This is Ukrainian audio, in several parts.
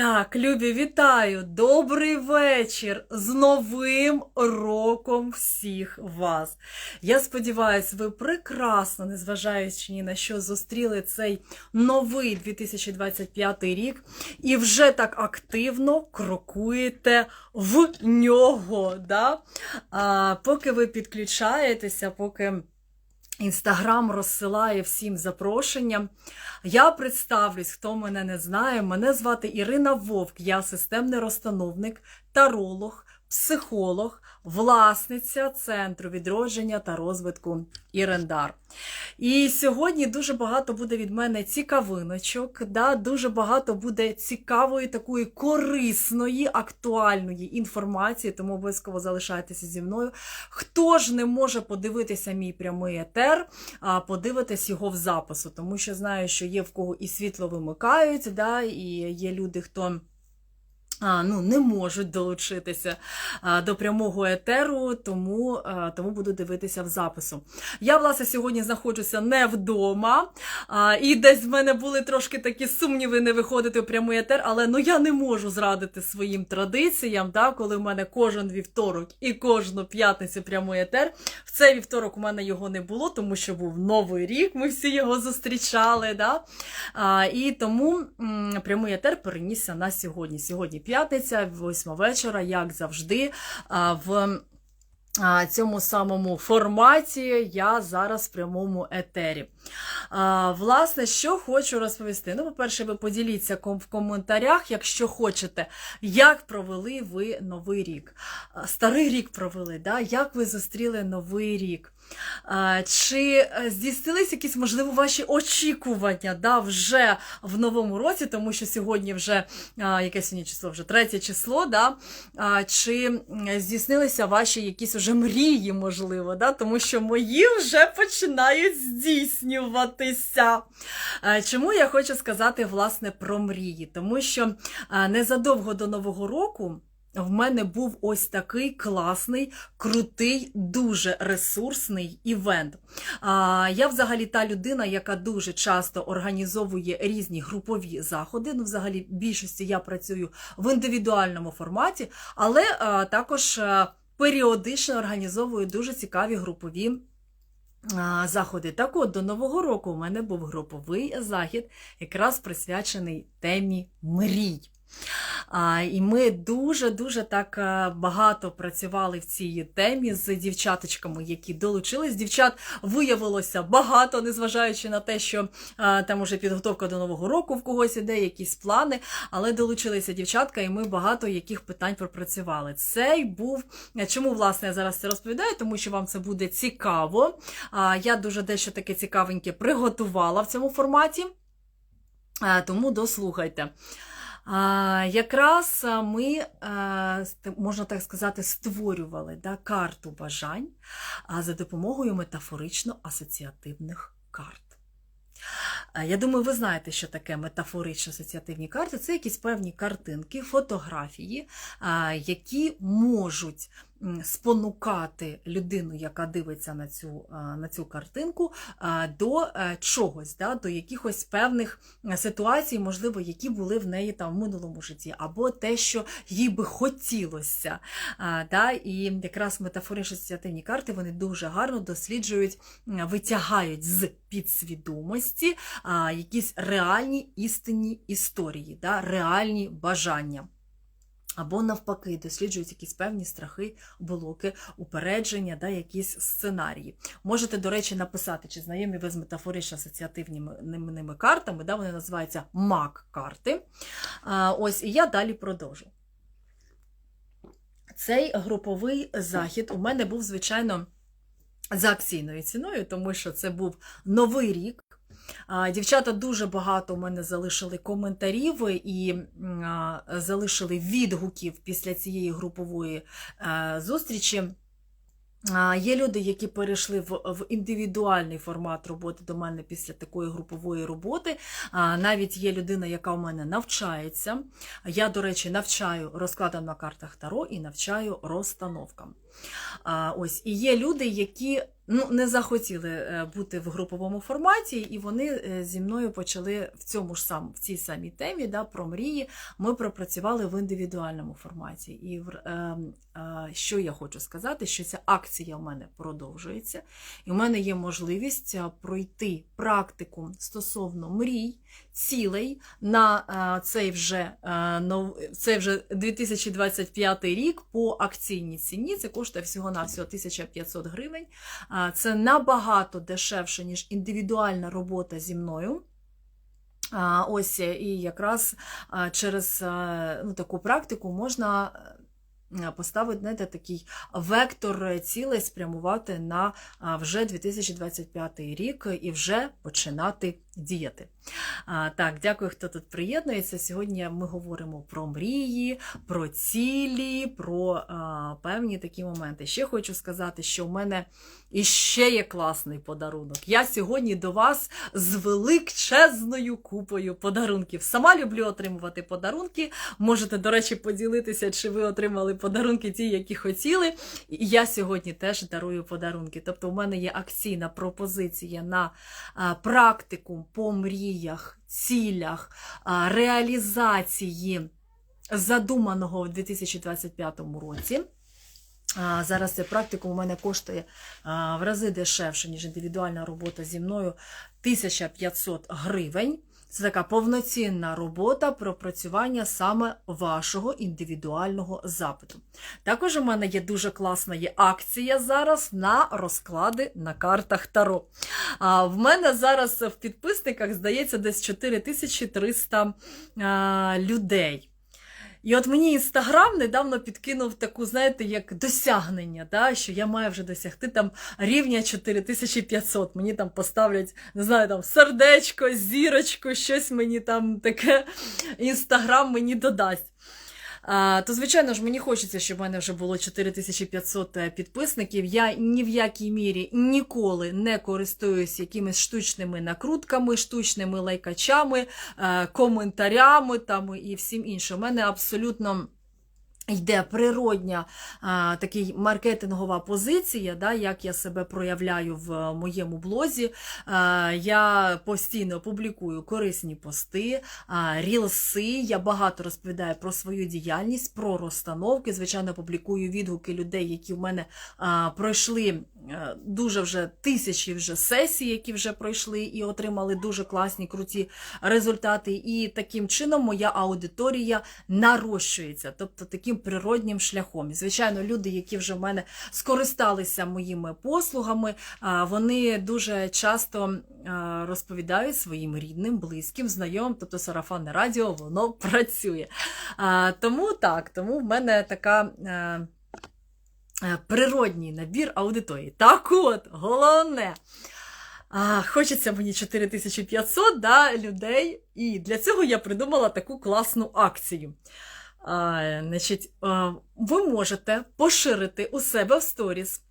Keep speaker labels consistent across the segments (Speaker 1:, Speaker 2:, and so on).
Speaker 1: Так, Любі, вітаю! Добрий вечір! З Новим роком всіх вас! Я сподіваюся, ви прекрасно, незважаючи ні на що, зустріли цей новий 2025 рік і вже так активно крокуєте в нього. Да? А, поки ви підключаєтеся, поки. Інстаграм розсилає всім запрошення. Я представлюсь, хто мене не знає. Мене звати Ірина Вовк, я системний розстановник, таролог, психолог, власниця Центру відродження та розвитку Ірендар. І сьогодні дуже багато буде від мене цікавиночок, да, дуже багато буде цікавої, такої корисної, актуальної інформації, тому обов'язково залишайтеся зі мною. Хто ж не може подивитися мій прямий етер, а подивитись його в запису, тому що знаю, що є в кого і світло вимикають, да, і є люди, хто. Ну, не можуть долучитися до прямого етеру, тому, тому буду дивитися в запису. Я, власне, сьогодні знаходжуся не вдома, і десь в мене були трошки такі сумніви не виходити у прямий етер, але ну, я не можу зрадити своїм традиціям, да, коли в мене кожен вівторок і кожну п'ятницю прямий етер. В цей вівторок у мене його не було, тому що був Новий рік, ми всі його зустрічали. Да? І тому прямий етер перенісся на сьогодні. Сьогодні п'ятниця, восьма вечора, як завжди, в цьому самому форматі я зараз в прямому етері. Власне, що хочу розповісти. Ну, по-перше, ви поділіться в коментарях, якщо хочете, як провели ви новий рік. Старий рік провели, да? як ви зустріли новий рік. Чи е, здійснились якісь, можливо, ваші очікування да, вже в новому році, тому що сьогодні вже яке сьогодні число, вже третє число, да? чи здійснилися ваші якісь вже мрії, можливо, да? тому що мої вже починають здійснюватися. Чому я хочу сказати власне про мрії? Тому що незадовго до Нового року. В мене був ось такий класний, крутий, дуже ресурсний івент. Я взагалі та людина, яка дуже часто організовує різні групові заходи. Ну, взагалі, в більшості я працюю в індивідуальному форматі, але також а, періодично організовую дуже цікаві групові. Заходи. Так от, до Нового року у мене був груповий захід, якраз присвячений темі мрій. А, і ми дуже-дуже так багато працювали в цій темі з дівчаточками, які долучились. Дівчат виявилося багато, незважаючи на те, що а, там уже підготовка до Нового року в когось іде, якісь плани, але долучилися дівчатка, і ми багато яких питань пропрацювали. Цей був чому власне я зараз це розповідаю, тому що вам це буде цікаво. А, я дуже дещо таке цікавеньке приготувала в цьому форматі. Тому дослухайте. Якраз ми, можна так сказати, створювали да, карту бажань за допомогою метафорично-асоціативних карт. Я думаю, ви знаєте, що таке метафорично-асоціативні карти. Це якісь певні картинки, фотографії, які можуть спонукати людину, яка дивиться на цю, на цю картинку, до е, чогось, да, до якихось певних е, ситуацій, можливо, які були в неї там в минулому житті, або те, що їй би хотілося. Да, І якраз метафорично асоціативні карти вони дуже гарно досліджують, витягають з підсвідомості якісь реальні істинні історії, да, реальні бажання. Або навпаки, досліджують якісь певні страхи, блоки, упередження, да, якісь сценарії. Можете, до речі, написати, чи знайомі ви з метафорично-асоціативними картами, да, вони називаються МАК-карти. Ось, і я далі продовжу. Цей груповий захід у мене був, звичайно, за акційною ціною, тому що це був новий рік. Дівчата дуже багато у мене залишили коментарів і залишили відгуків після цієї групової е, зустрічі. Є люди, які перейшли в, в індивідуальний формат роботи до мене після такої групової роботи. Навіть є людина, яка у мене навчається. Я, до речі, навчаю розкладам на картах Таро і навчаю розстановкам. А, ось і є люди, які ну, не захотіли е, бути в груповому форматі, і вони е, зі мною почали в цьому ж сам в цій самій темі да, про мрії. Ми пропрацювали в індивідуальному форматі. І е, е, що я хочу сказати, що ця акція у мене продовжується, і у мене є можливість е, пройти практику стосовно мрій, цілей на е, цей вже е, цей вже 2025 рік по акційній ціні. Це коштує всього на всього 1500 гривень. Це набагато дешевше, ніж індивідуальна робота зі мною. Ось е, і якраз через е, ну, таку практику можна е, поставити знаєте, такий вектор цілей спрямувати на вже 2025 рік і вже починати діяти. Так, дякую, хто тут приєднується. Сьогодні ми говоримо про мрії, про цілі, про певні такі моменти. Ще хочу сказати, що в мене іще є класний подарунок. Я сьогодні до вас з величезною купою подарунків. Сама люблю отримувати подарунки. Можете, до речі, поділитися, чи ви отримали подарунки ті, які хотіли. І я сьогодні теж дарую подарунки. Тобто, у мене є акційна пропозиція на практику по мріях, цілях, реалізації задуманого в 2025 році. Зараз ця практика у мене коштує в рази дешевше, ніж індивідуальна робота зі мною 1500 гривень. Це така повноцінна робота пропрацювання саме вашого індивідуального запиту. Також у мене є дуже класна є акція зараз на розклади на картах Таро. А, в мене зараз в підписниках, здається, десь 4300 людей. І от мені інстаграм недавно підкинув таку, знаєте, як досягнення, да, що я маю вже досягти там рівня 4500. Мені там поставлять, не знаю, там сердечко, зірочку, щось мені там таке інстаграм мені додасть. А, то, звичайно ж, мені хочеться, щоб в мене вже було 4500 підписників. Я ні в якій мірі ніколи не користуюсь якимись штучними накрутками, штучними лайкачами, е, коментарями там і всім іншим. У мене абсолютно. Йде природня а, такий маркетингова позиція, да, як я себе проявляю в моєму блозі. А, я постійно публікую корисні пости, а, рілси. Я багато розповідаю про свою діяльність, про розстановки. Звичайно, публікую відгуки людей, які в мене а, пройшли. е, Дуже вже тисячі вже сесій, які вже пройшли і отримали дуже класні круті результати. І таким чином моя аудиторія нарощується, тобто таким природнім шляхом. І, звичайно, люди, які вже в мене скористалися моїми послугами, вони дуже часто розповідають своїм рідним, близьким, знайомим, тобто сарафанне радіо, воно працює. Тому так, тому в мене така. е, е, Природній набір аудиторії. Так от, головне. А, хочеться мені 4500 да, людей, і для цього я придумала таку класну акцію. А, значить, ви можете поширити у себе в сторіс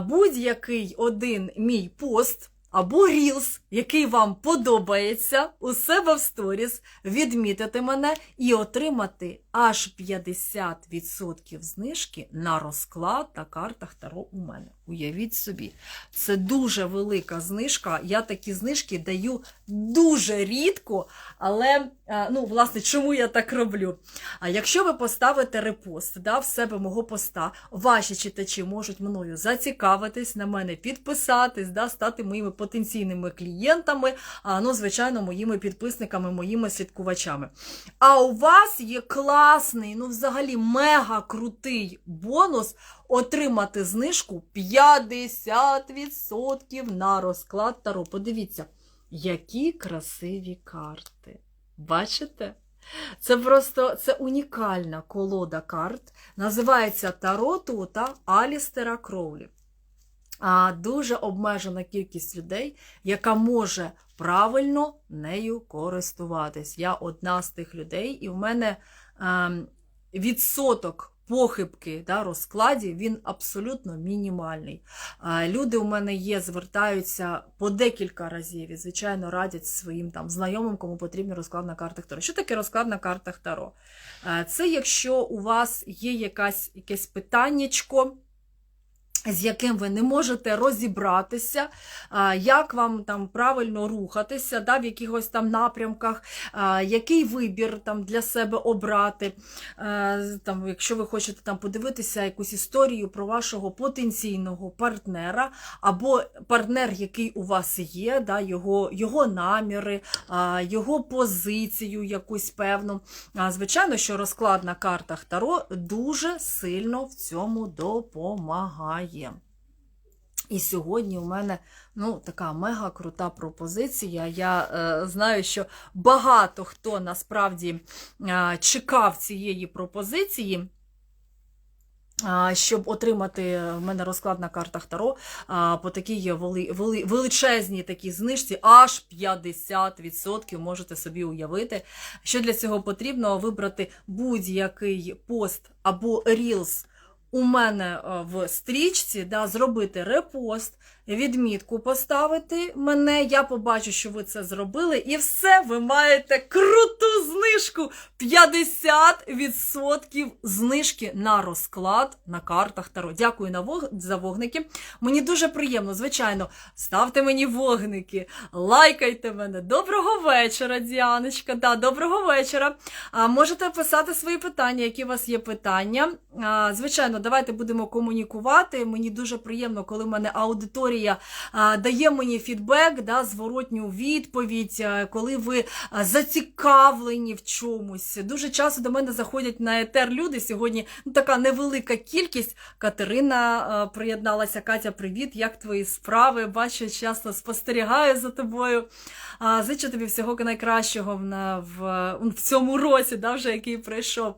Speaker 1: будь-який один мій пост або рілс, який вам подобається, у себе в сторіс, відмітити мене і отримати аж 50% знижки на розклад та картах Таро у мене. Уявіть собі, це дуже велика знижка. Я такі знижки даю дуже рідко, але е, ну, власне, чому я так роблю? А якщо ви поставите репост да, в себе мого поста, ваші читачі можуть мною зацікавитись, на мене підписатись, да, стати моїми потенційними клієнтами, ну, звичайно, моїми підписниками, моїми слідкувачами. А у вас є класний, ну, взагалі, мега крутий бонус отримати знижку 50% на розклад Таро. Подивіться, які красиві карти. Бачите? Це просто це унікальна колода карт. Називається Таро Тута Алістера Кроулі. А дуже обмежена кількість людей, яка може правильно нею користуватись. Я одна з тих людей, і в мене відсоток похибки да, розкладів він абсолютно мінімальний. Люди у мене є, звертаються по декілька разів і, звичайно, радять своїм там знайомим, кому потрібен розклад на картах Таро. Що таке розклад на картах Таро? Це якщо у вас є якась, якесь питаннячко, з яким ви не можете розібратися, як вам там правильно рухатися, да, в якихось там напрямках, який вибір там для себе обрати. Там, якщо ви хочете там подивитися якусь історію про вашого потенційного партнера, або партнер, який у вас є, да, його, його наміри, його позицію якусь певну. Звичайно, що розклад на картах Таро дуже сильно в цьому допомагає. І сьогодні у мене ну, така мега крута пропозиція. Я е, знаю, що багато хто насправді е, чекав цієї пропозиції. Щоб отримати в мене розклад на картах Таро по такій вели, вели, величезній такій знижці, аж 50%, можете собі уявити. Що для цього потрібно? Вибрати будь-який пост або рілс у мене е, в стрічці, да, зробити репост, відмітку поставити мене. Я побачу, що ви це зробили, і все, ви маєте круту знижку. 50% знижки на розклад на картах Таро. Дякую на вог... за вогники. Мені дуже приємно, звичайно. Ставте мені вогники, лайкайте мене. Доброго вечора, Діаночка. Да, доброго вечора. А, можете писати свої питання, які у вас є питання. А, звичайно, давайте будемо комунікувати. Мені дуже приємно, коли в мене аудиторія а, дає мені фідбек, да, зворотню відповідь, коли ви зацікавлені в чомусь. Дуже часто до мене заходять на етер люди. Сьогодні ну, така невелика кількість. Катерина приєдналася. Катя, привіт! Як твої справи? Бачу, часто спостерігаю за тобою. Зичу тобі всього найкращого в, в, цьому році, да, вже який пройшов.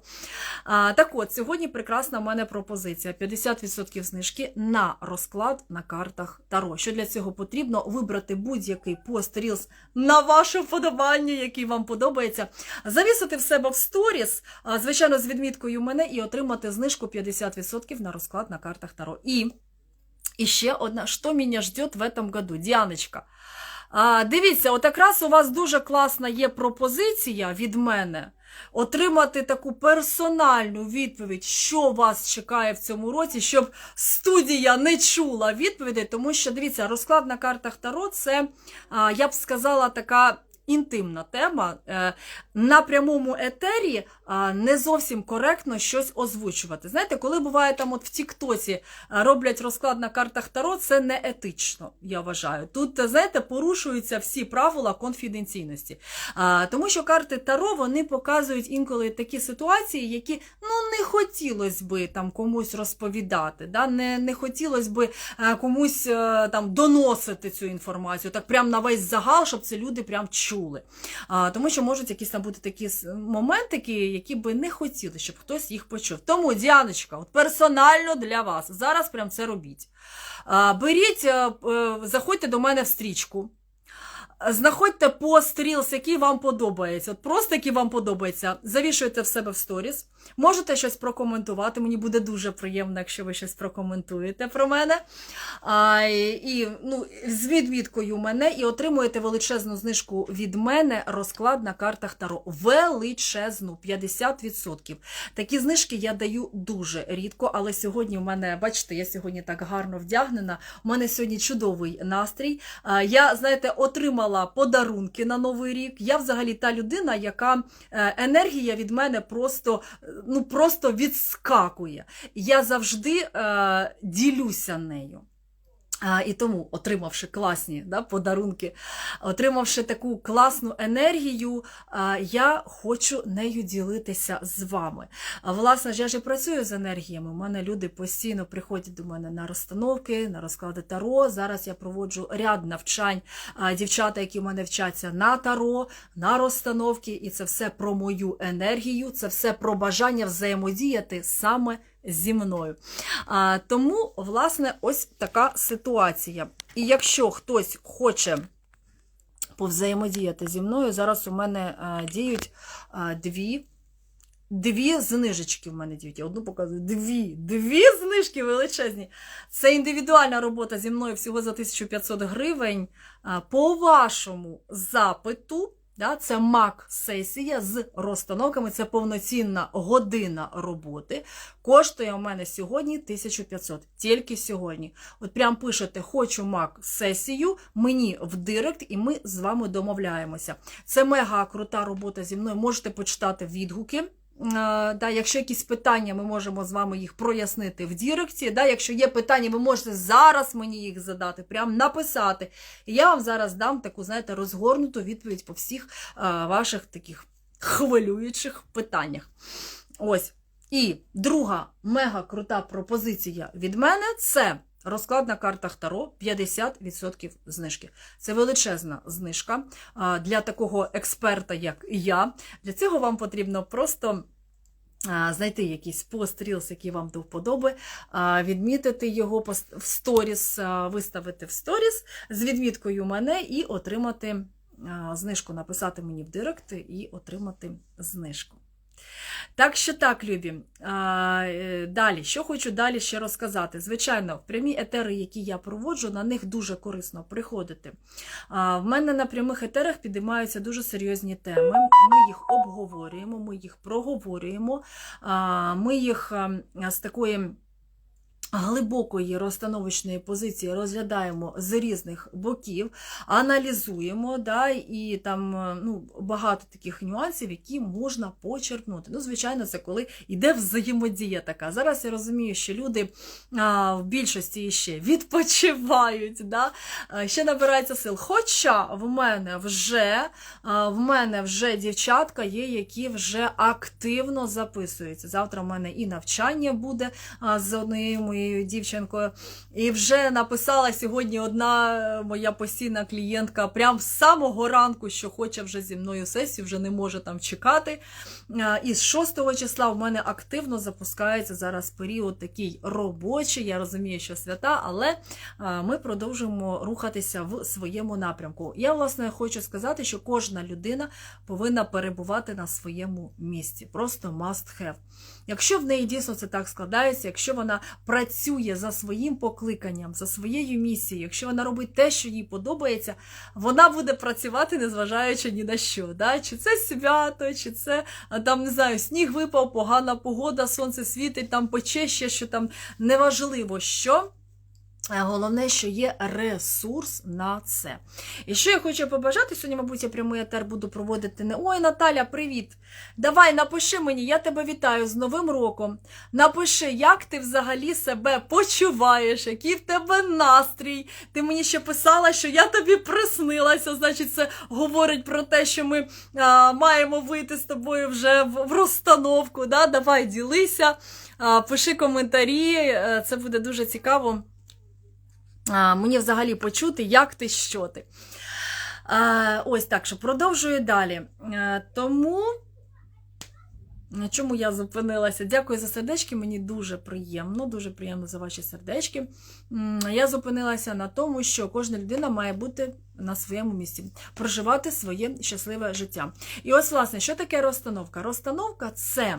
Speaker 1: А, так от, сьогодні прекрасна в мене пропозиція: 50% знижки на розклад на картах Таро. Що для цього потрібно? Вибрати будь-який пост Reels на ваше вподобання, який вам подобається, завісити в себе в сторіс, звичайно, з відміткою мене, і отримати знижку 50% на розклад на картах Таро. І, і ще одна, що мене ждет в этом году? Діаночка. А, дивіться, от якраз у вас дуже класна є пропозиція від мене отримати таку персональну відповідь, що вас чекає в цьому році, щоб студія не чула відповідей, тому що дивіться, розклад на картах Таро це, я б сказала, така. Інтимна тема Е, на прямому етері не зовсім коректно щось озвучувати. Знаєте, коли буває там от в Тіктоці роблять розклад на картах Таро, це не етично, я вважаю. Тут, знаєте, порушуються всі правила конфіденційності. Тому що карти Таро вони показують інколи такі ситуації, які ну не хотілося би там комусь розповідати, да? не, не хотілося би е, комусь е, там доносити цю інформацію, так прям на весь загал, щоб це люди прям чули. А, тому що можуть якісь там бути такі моментики, які би не хотіли, щоб хтось їх почув. Тому, Діаночка, от персонально для вас зараз прям це робіть. А, беріть, е, е, заходьте до мене в стрічку. Знаходьте пост Reels, який вам подобається. От просто який вам подобається. Завішуйте в себе в сторіс. Можете щось прокоментувати. Мені буде дуже приємно, якщо ви щось прокоментуєте про мене. А, і, ну, з відміткою мене і отримуєте величезну знижку від мене розклад на картах Таро. Величезну 50%. Такі знижки я даю дуже рідко, але сьогодні в мене, бачите, я сьогодні так гарно вдягнена. У мене сьогодні чудовий настрій. А, Я, знаєте, отримала подарунки на Новий рік. Я взагалі та людина, яка е, енергія від мене просто, ну, просто відскакує. Я завжди е, ділюся нею. І тому, отримавши класні да, подарунки, отримавши таку класну енергію, я хочу нею ділитися з вами. А, власне я ж працюю з енергіями. У мене люди постійно приходять до мене на розстановки, на розклади таро. Зараз я проводжу ряд навчань. А, дівчата, які в мене вчаться на таро, на розстановки, і це все про мою енергію, це все про бажання взаємодіяти саме зі мною. А, тому, власне, ось така ситуація. І якщо хтось хоче повзаємодіяти зі мною, зараз у мене а, діють а, дві. Дві знижечки в мене діють. Я одну показую. Дві. Дві знижки величезні. Це індивідуальна робота зі мною всього за 1500 гривень. По вашому запиту Да? Це Мак-сесія з розстановками, це повноцінна година роботи. Коштує у мене сьогодні 1500, тільки сьогодні. От прям пишете Хочу Мак-сесію, мені в директ, і ми з вами домовляємося. Це мега крута робота зі мною. Можете почитати відгуки. Е, Да, якщо якісь питання, ми можемо з вами їх прояснити в Діректі. Да, якщо є питання, ви можете зараз мені їх задати, прям написати. І я вам зараз дам таку, знаєте, розгорнуту відповідь по всіх е, ваших таких хвилюючих питаннях. Ось. І друга мега крута пропозиція від мене це розклад на картах Таро 50% знижки. Це величезна знижка для такого експерта, як я. Для цього вам потрібно просто. Знайти якийсь пост Reels, який вам до вподоби, відмітити його в сторіс, виставити в сторіс з відміткою мене і отримати знижку, написати мені в директ і отримати знижку. Так що так, любі. Е, далі, що хочу далі ще розказати. Звичайно, в прямі етери, які я проводжу, на них дуже корисно приходити. В мене на прямих етерах підіймаються дуже серйозні теми. Ми їх обговорюємо, ми їх проговорюємо, ми їх а, з такої. Глибокої розстановочної позиції розглядаємо з різних боків, аналізуємо, да, і там е, ну, багато таких нюансів, які можна почерпнути. Ну, звичайно, це коли йде взаємодія така. Зараз я розумію, що люди а, в більшості ще відпочивають, да, ще набираються сил. Хоча в мене вже а, в мене вже дівчатка є, які вже активно записуються. Завтра в мене і навчання буде а, з однією моєю дівчинкою. І вже написала сьогодні одна е, моя постійна клієнтка прям з самого ранку, що хоче вже зі мною сесію, вже не може там чекати. І з 6 числа в мене активно запускається зараз період такий робочий. Я розумію, що свята, але ми продовжуємо рухатися в своєму напрямку. Я, власне, хочу сказати, що кожна людина повинна перебувати на своєму місці. Просто must have. Якщо в неї дійсно це так складається, якщо вона працює за своїм покликанням, за своєю місією, якщо вона робить те, що їй подобається, вона буде працювати, незважаючи ні на що. Да? Чи це свято, чи це там не знаю, сніг випав, погана погода, сонце світить, там пече ще, що там неважливо що. Е, Головне, що є ресурс на це. І що я хочу побажати, сьогодні, мабуть, я прямий етер буду проводити не ой, Наталя, привіт! Давай, напиши мені, я тебе вітаю з Новим роком. Напиши, як ти взагалі себе почуваєш, який в тебе настрій. Ти мені ще писала, що я тобі приснилася. Значить, це говорить про те, що ми а, маємо вийти з тобою вже в, в розстановку. Да? Давай ділися, а, пиши коментарі, е, це буде дуже цікаво. Мені взагалі почути, як ти, що ти. Ось так що продовжую далі. А, тому. На чому я зупинилася? Дякую за сердечки, мені дуже приємно, дуже приємно за ваші сердечки. Я зупинилася на тому, що кожна людина має бути на своєму місці, проживати своє щасливе життя. І ось, власне, що таке розстановка? Розстановка це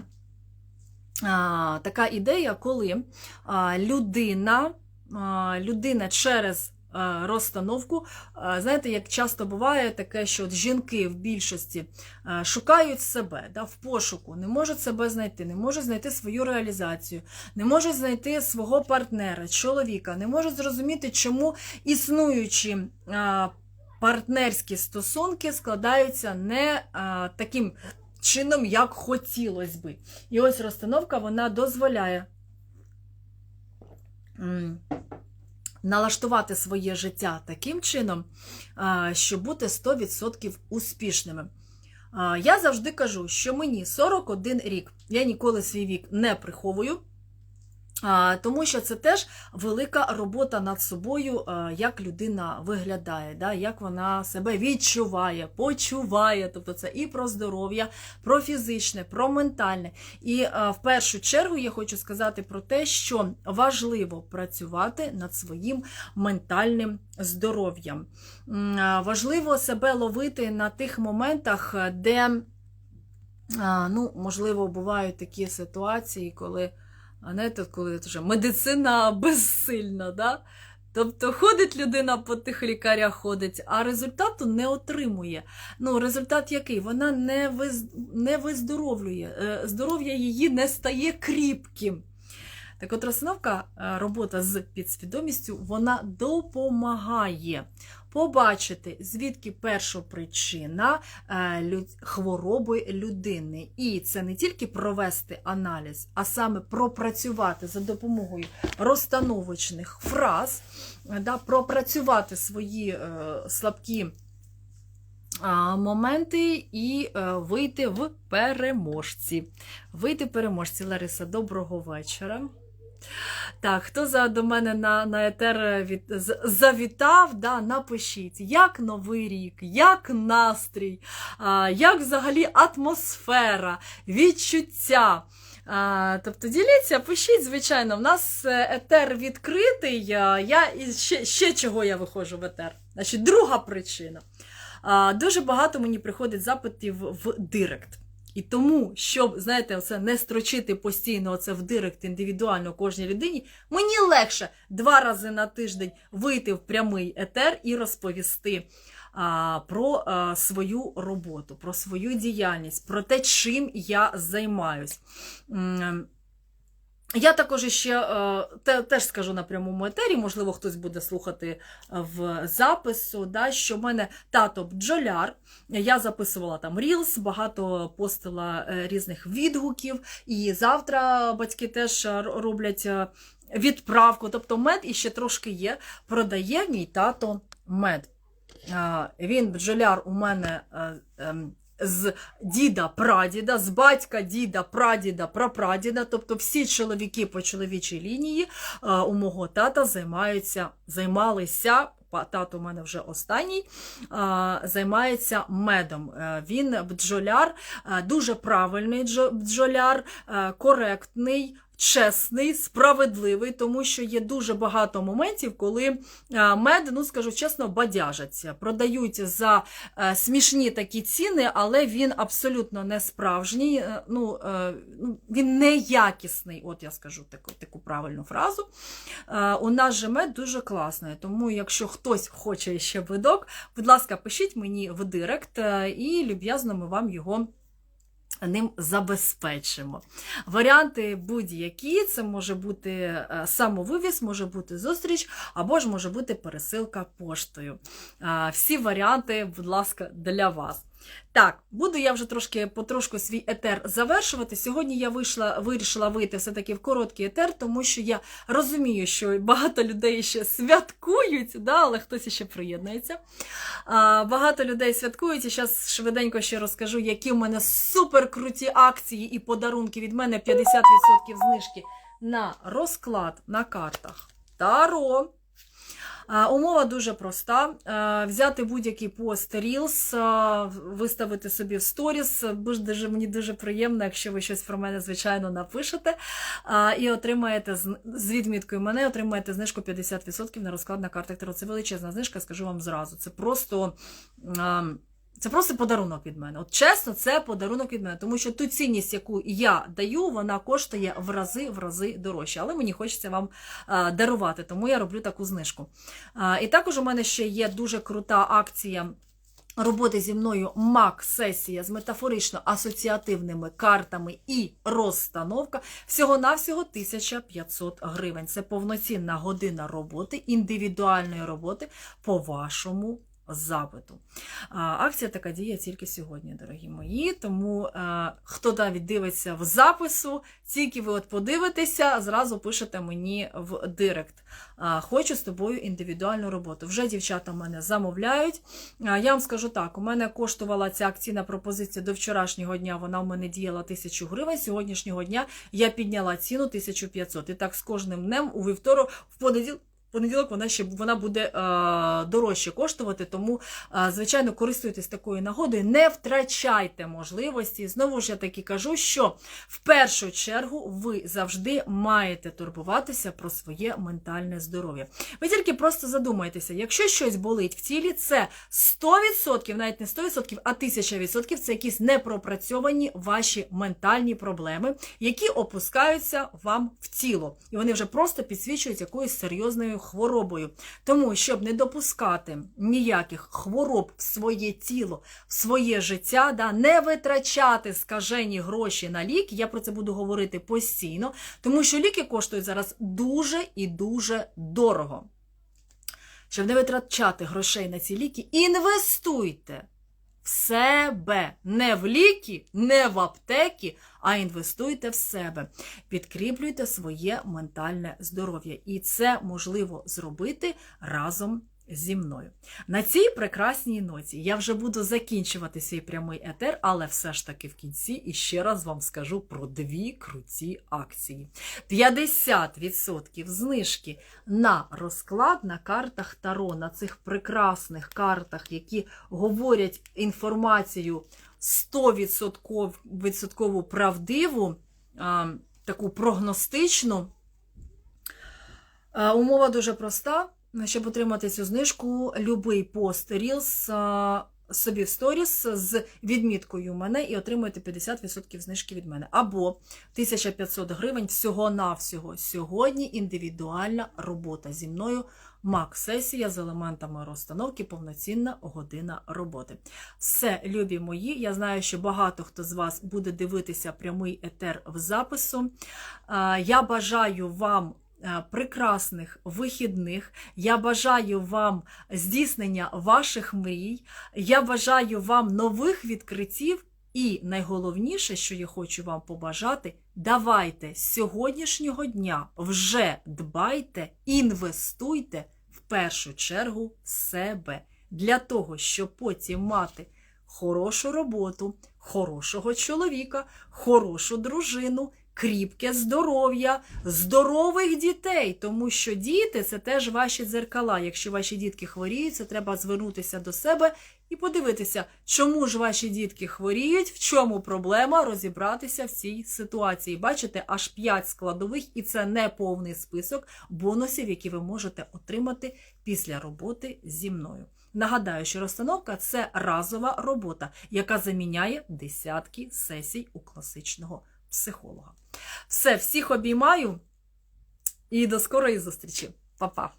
Speaker 1: а, така ідея, коли а, людина людина через розстановку, знаєте, як часто буває таке, що от жінки в більшості шукають себе да, в пошуку, не можуть себе знайти, не можуть знайти свою реалізацію, не можуть знайти свого партнера, чоловіка, не можуть зрозуміти, чому існуючі партнерські стосунки складаються не таким чином, як хотілося би. І ось розстановка вона дозволяє налаштувати своє життя таким чином, щоб бути 100% успішними. Я завжди кажу, що мені 41 рік. Я ніколи свій вік не приховую. Тому що це теж велика робота над собою, як людина виглядає, да, як вона себе відчуває, почуває. Тобто це і про здоров'я, про фізичне, про ментальне. І в першу чергу я хочу сказати про те, що важливо працювати над своїм ментальним здоров'ям. Важливо себе ловити на тих моментах, де, ну, можливо, бувають такі ситуації, коли. А знаєте, коли вже медицина безсильна, да? Тобто ходить людина по тих лікарях, ходить, а результату не отримує. Ну, результат який? Вона не, виз... не виздоровлює, Е, здоров'я її не стає кріпким. Так от розстановка, е, робота з підсвідомістю, вона допомагає побачити, звідки першопричина е, люд- хвороби людини. І це не тільки провести аналіз, а саме пропрацювати за допомогою розстановочних фраз, е, да, пропрацювати свої е, слабкі моменти і е, вийти в переможці. Вийти переможці. Лариса, доброго вечора. Так, хто за до мене на, на етер від, з- завітав, да, напишіть, як новий рік, як настрій, а, як взагалі атмосфера, відчуття. А, тобто діліться, пишіть, звичайно, в нас е, етер відкритий. Я і ще, ще чого я виходжу в етер. Значить, друга причина. А, Дуже багато мені приходить запитів в директ. І тому, щоб, знаєте, це не строчити постійно оце в директ індивідуально кожній людині, мені легше два рази на тиждень вийти в прямий етер і розповісти а, про а, свою роботу, про свою діяльність, про те, чим я займаюсь. Я також ще е, те, теж скажу на прямому етері, можливо, хтось буде слухати е, в запису, да, що в мене тато бджоляр. Я записувала там Reels, багато постила е, різних відгуків. І завтра батьки теж роблять відправку. Тобто мед іще трошки є. Продає мій тато мед. Він бджоляр у мене ем, з діда, прадіда, з батька, діда, прадіда, прапрадіда. Тобто всі чоловіки по чоловічій лінії е, у мого тата займаються, займалися. Тато у мене вже останній, займається медом. Е, Він бджоляр, е, дуже правильний бджоляр, е, коректний, чесний, справедливий, тому що є дуже багато моментів, коли е, мед, ну скажу чесно, бадяжаться. Продають за е, смішні такі ціни, але він абсолютно не справжній. е, Ну, ну, він неякісний, от я скажу таку, таку правильну фразу. У нас же мед дуже класний, тому якщо хтось хоче ще видок, будь ласка, пишіть мені в директ, і люб'язно ми вам його. Ним забезпечимо. Варіанти будь-які, це може бути е, самовивіз, може бути зустріч, або ж може бути пересилка поштою. Всі варіанти, будь ласка, для вас. Так, буду я вже трошки потрошку свій етер завершувати. Сьогодні я вийшла, вирішила вийти все-таки в короткий етер, тому що я розумію, що багато людей ще святкують, да, але хтось ще приєднується. А, Багато людей святкують, і зараз швиденько ще розкажу, які в мене суперкруті акції і подарунки від мене 50% знижки на розклад на картах Таро. Умова дуже проста. Взяти будь-який пост Reels, виставити собі в сторіс. Дуже, мені дуже приємно, якщо ви щось про мене, звичайно, напишете. І отримаєте з- відміткою мене, отримаєте знижку 50% на розклад на картах. Це величезна знижка, скажу вам зразу. Це просто. Це просто подарунок від мене. От чесно, це подарунок від мене, тому що ту цінність, яку я даю, вона коштує в рази в рази дорожче. Але мені хочеться вам а, дарувати, тому я роблю таку знижку. А, і також у мене ще є дуже крута акція. Роботи зі мною МАК-сесія з метафорично-асоціативними картами і розстановка. Всього-навсього 1500 гривень. Це повноцінна година роботи, індивідуальної роботи по вашому запиту. Акція така діє тільки сьогодні, дорогі мої. Тому е, хто навіть дивиться в запису, тільки ви от подивитеся, зразу пишете мені в директ. Хочу з тобою індивідуальну роботу. Вже дівчата в мене замовляють. Я вам скажу так: у мене коштувала ця акційна пропозиція до вчорашнього дня, вона в мене діяла 1000 гривень. Сьогоднішнього дня я підняла ціну 1500. І так з кожним днем у вівторок, в понеділок. Понеділок вона ще вона буде е, дорожче коштувати, тому, е, звичайно, користуйтесь такою нагодою, не втрачайте можливості. Знову ж я таки кажу, що в першу чергу ви завжди маєте турбуватися про своє ментальне здоров'я. Ви тільки просто задумайтеся, якщо щось болить в тілі, це 100%, навіть не 100%, а 1000% це якісь непропрацьовані ваші ментальні проблеми, які опускаються вам в тіло. І вони вже просто підсвічують якоюсь серйозною хворобою. Тому, щоб не допускати ніяких хвороб в своє тіло, в своє життя, да, не витрачати скажені гроші на ліки, я про це буду говорити постійно, тому що ліки коштують зараз дуже і дуже дорого. Щоб не витрачати грошей на ці ліки, інвестуйте в себе. Не в ліки, не в аптеки, а інвестуйте в себе. Підкріплюйте своє ментальне здоров'я. І це можливо зробити разом зі мною. На цій прекрасній ноті я вже буду закінчувати свій прямий етер, але все ж таки в кінці і ще раз вам скажу про дві круті акції. 50% знижки на розклад на картах Таро, на цих прекрасних картах, які говорять інформацію 100% відсотково правдиву, таку прогностичну. Умова дуже проста. Щоб отримати цю знижку, любий пост Reels собі в сторіс з відміткою мене і отримуєте 50% знижки від мене. Або 1500 гривень всього-навсього сьогодні індивідуальна робота зі мною. Мак-сесія з елементами розстановки, повноцінна година роботи. Все, любі мої. Я знаю, що багато хто з вас буде дивитися прямий етер в запису. Я бажаю вам прекрасних вихідних. Я бажаю вам здійснення ваших мрій. Я бажаю вам нових відкриттів. І найголовніше, що я хочу вам побажати, давайте з сьогоднішнього дня вже дбайте, інвестуйте в першу чергу в себе для того, щоб потім мати хорошу роботу, хорошого чоловіка, хорошу дружину, кріпке здоров'я, здорових дітей, тому що діти це теж ваші дзеркала. Якщо ваші дітки хворіють, це треба звернутися до себе і подивитися, чому ж ваші дітки хворіють, в чому проблема, розібратися в цій ситуації. Бачите, аж 5 складових, і це не повний список бонусів, які ви можете отримати після роботи зі мною. Нагадаю, що розстановка це разова робота, яка заміняє десятки сесій у класичного психолога. Все, всіх обіймаю і до скорої зустрічі. Па-па!